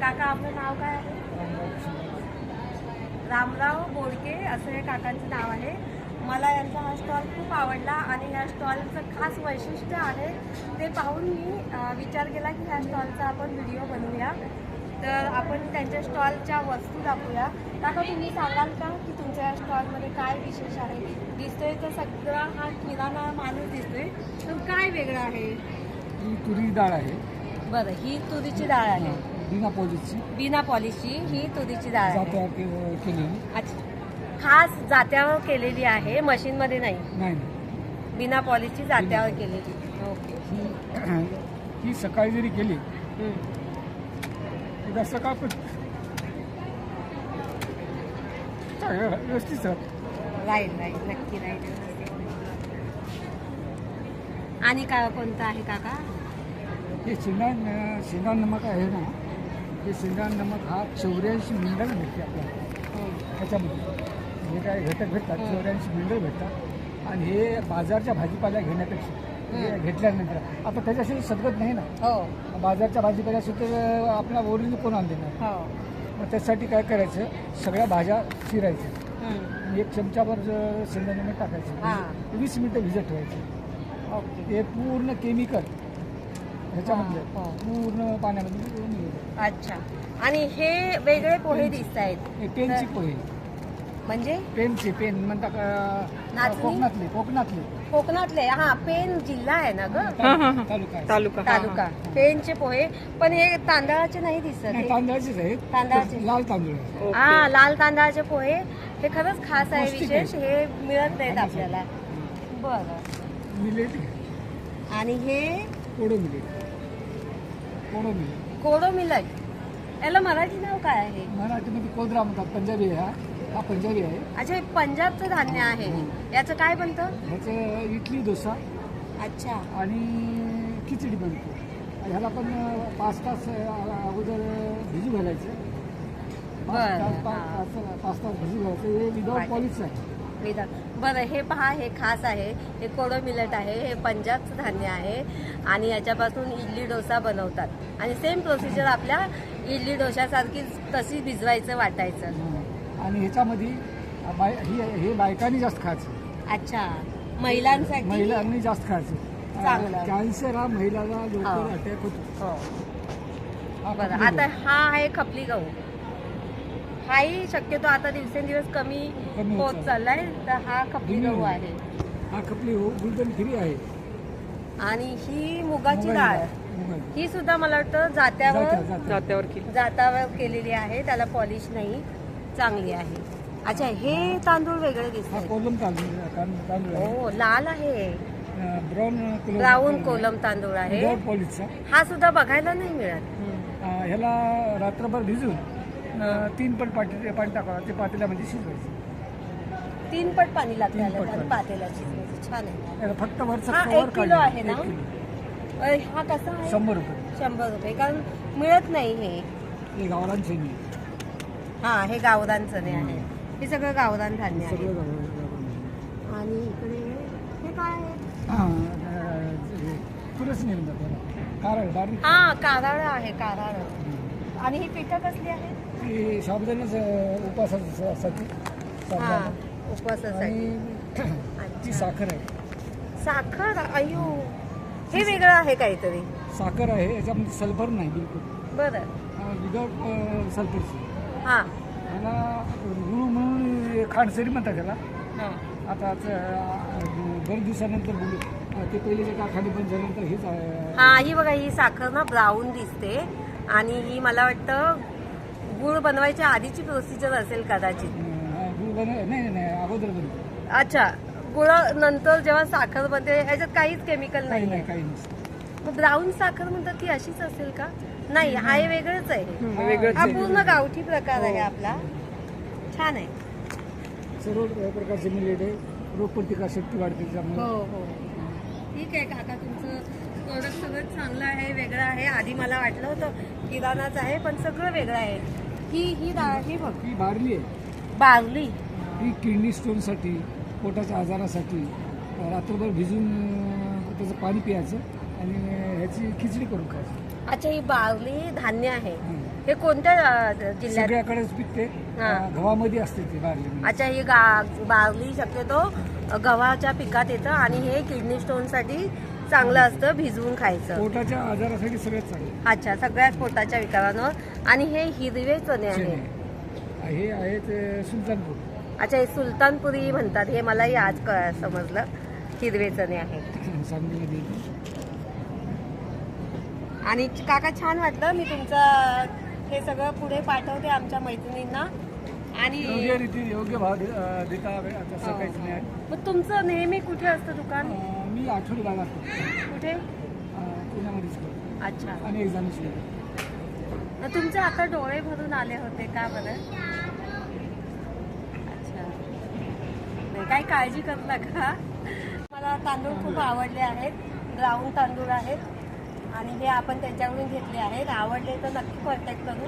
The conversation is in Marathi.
काका आपलं नाव काय आहे? रामराव बोडके असं हे काकांचं नाव आहे. मला यांचा हा स्टॉल खूप आवडला आणि ह्या स्टॉलचं खास वैशिष्ट्य आहे ते पाहून मी विचार केला की ह्या स्टॉलचा आपण व्हिडिओ बनवूया. तर आपण त्यांच्या स्टॉलच्या वस्तू दाखवूया. काका तुम्ही सांगाल का की तुमच्या या स्टॉलमध्ये काय विशेष आहे? दिसतोय तर सगळा हा किराणा माणूस दिसतोय तर काय वेगळं आहे? ही तुरी डाळ आहे. बरं ही तुरीची डाळ आहे. बिना पॉलिशची बिना पॉलिशची ही तुरीची डाळ आहे. जात्या के- केलेली. अच्छा. खास जात्यावर केलेली आहे मशीनमध्ये नाही? नाही नाही. बिना पॉलिशची जात्यावर केलेली. ओके. ही ही सकाळी जरी केली हम्म. एकदा सकाळ पण चांगलं, व्यवस्थित सर राईट राईट नक्की राईट आणि का कोणतं आहे काका? हे शेंगाण शेंगाण नमक आहे ना हे शेंगाण नमक हा चौऱ्याऐंशी मिनरल भेटते आपल्याला ह्याच्यामध्ये हे काय घटक भेटतात हं. चौऱ्याऐंशी मिनरल भेटतात आणि हे बाजारच्या भाजीपाल्या घेण्यापेक्षा हे हं. घेतल्यानंतर आता त्याच्याशी सदगत नाही ना हो बाजारच्या भाजीपाल्याशी आपल्याला ओरिजिनल कोण देणार हो मग त्यासाठी काय करायचं सगळ्या भाज्या चिरायच्या. आणि एक चमचाभर शेंगदाणे टाकायचं हां. वीस मिनिटं भिजत ठेवायचं ओके हे पूर्ण केमिकल ह्याच्यामधलं हां, हो. पूर्ण पाण्यामध्ये. अच्छा. आणि हे वेगळे पोहे दिसत आहेत हे पेनची पोहे. म्हणजे? पेनचे पेन म्हणता का नाचणी? कोकणातले कोकणातले. कोकणातले. हा पेन जिल्हा आहे ना ग? तालुका आहे. तालुका तालुका. पेनचे पोहे. पण हे तांदळाचे नाही दिसत नाही, हे. तांदळाचेच आहेत. तांदळाचे. लाल तांदूळ आहे. हा लाल तांदळाचे पोहे. हे खरंच खास आहे पौष्टिक विशेष. हे मिळत नाहीत आपल्याला. बरं. मिलेट आणि हे? Kodo millet kodo millet kodo millet याला मराठी नाव काय आहे? मराठीमध्ये कोदरा म्हणतात पंजाबी आहे हा. हा पंजाबी आहे. अच्छा हे पंजाबचं धान्य आहे. याचं काय बनतं? ह्याचं इडली डोसा. अच्छा. आणि खिचडी बनते. ह्याला पण पाच तास अगोदर भिजू घालायचं. बरं, हां. पहा हे खास आहे हे कोडो मिलट आहे हे पंजाबचं धान्य आहे आणि याच्यापासून इडली डोसा बनवतात आणि सेम प्रोसिजर आपल्या इडली डोशासारखी तशी भिजवायचं वाटायचं आणि ह्याच्यामध्ये ही बायकांनी जास्त खायचं अच्छा महिलांसाठी महिलांनी जास्त खायचं चांगलं. कॅन्सर हा महिलाला लवकर हो. अटॅक होतो हो बरं आता. हा आहे खपली गहू हाही शक्यतो आता दिवसेंदिवस कमी कमी होत होत चाललाय तर हा खपली गहू. आहे. हा खपली हो गुलदन फ्री आहे. आणि ही मुगाची डाळ. मुगाची. ही सुद्धा मला वाटतं जात्यावर जात्या- जात्या. जात्यावर केली. जातावर केलेली आहे. त्याला पॉलिश नाही. चांगली आहे. अच्छा हे तांदूळ वेगळे हा दिसतात. कोलम तांदूळ तांदूळ- तांदूळ आहे. हो लाल आहे. ब्राऊन कोलम ब्राऊन कोलम तांदूळ आहे. पॉलिशचा. हा सुद्धा बघायला नाही मिळत. अं, ह्याला रात्रभर भिजून तीन पण पाटी पाणी टाकावं ते पातेल्यामध्ये शिजवायचं. तीन पट पाणी लागतं तीन पट पाणी. पातेला शिजवायचं. छान आहे. फक्त वरचं हा, एक किलो. आहे ना? एक किलो. अ, हा कसा आहे? शंभर रुपये. शंभर रुपये. कारण मिळत नाही हे. हे गावरान शेणी हा हे गावरान चणे आहे. हे सगळं गावरान धान्य आहे. सगळं गावरान- गावरान. आणि इकडे हे काय आहे? हा, अं, हे तुळस बारीक. हा काराळ आहे काराळ. आणि ही पिठं कसली आहेत? हे साबुदाण्याच उपासासाठी हा साबुदाणा. उपवासासाठी. आणि ती. साखर आहे. साखर? अयो हे वेगळं आहे काहीतरी. साखर आहे याच्यामध्ये सल्फर नाही बिलकुल. बरं. विदाउट सल्फरची हा. ह्याला गुळ म्हणून खांडसरी म्हणतात त्याला. हा. आता बरेच दिवसानंतर बोलू. ते पहिले जे कारखाने बंद झाल्यानंतर हेच आहे. हा ही बघा ही साखर ना ब्राऊन दिसते. आणि ही मला वाटतं गुळ बनवायच्या आधीची प्रोसिजर असेल कदाचित. नाही नाही अगोदर अच्छा गुळ नंतर जेव्हा साखर बनते ह्याच्यात काहीच केमिकल नाही काही नाही मग ब्राऊन साखर म्हणतात ती अशीच असेल का? नाही हा हे वेगळंच आहे. हं, वेगळंच हा. पूर्ण गावठी प्रकार आहे हो. आपला. छान आहे. सर्व प्रकारचे मिलेट आहे. वाढते त्याच्यामुळे हो हो. ठीक आहे काका तुमचं प्रोडक्ट सगळं चांगलं आहे वेगळं आहे. आधी मला वाटलं होतं किराणाच आहे पण सगळं वेगळं आहे. ही ही डाळ ही बघ. ही बारली आहे. बारली. ही किडनी स्टोनसाठी पोटाच्या आजारासाठी रात्रभर भिजून त्याचं पाणी प्यायचं आणि ह्याची खिचडी करून खायची. अच्छा ही बारली धान्य आहे. हं. कोणत्या सगळ्याकडेच पिकते. गव्हामध्ये असते ते बारली. अच्छा ही गा बारली शक्यतो गव्हाच्या पिकात येतं आणि हे किडनी स्टोनसाठी चांगलं असतं भिजवून खायचं. पोटाच्या आजारासाठी सगळ्यात चांगलं. अच्छा सगळ्याच पोटाच्या विकारांवर आणि हे हिरवे चणे चणे. हे आहेत सुलतानपूर. अच्छा हे सुलतानपुरी म्हणतात. हे मलाही आज समजलं. हिरवे चणे आहेत. आणि काका छान वाटलं मी तुमचं हे सगळं पुढे पाठवते आमच्या मैत्रिणींना. आणि योग्य रीती योग्य भाव दे- अं, देता तसं काहीच नाही आहे. मग तुमचं नेहमी कुठे असतं दुकान? अं, मी आठवडी बाग असतो. कुठे? अं, पुण्यामध्येच करतो. अच्छा. आणि मग तुमचे आता डोळे भरून आले होते का बरं? अच्छा. नाही काही काळजी करू नका. मला तांदूळ खूप आवडले आहेत. ब्राऊन तांदूळ आहेत. आणि हे आपण त्यांच्याकडून घेतले आहेत. आवडले तर नक्की कॉन्टॅक्ट करू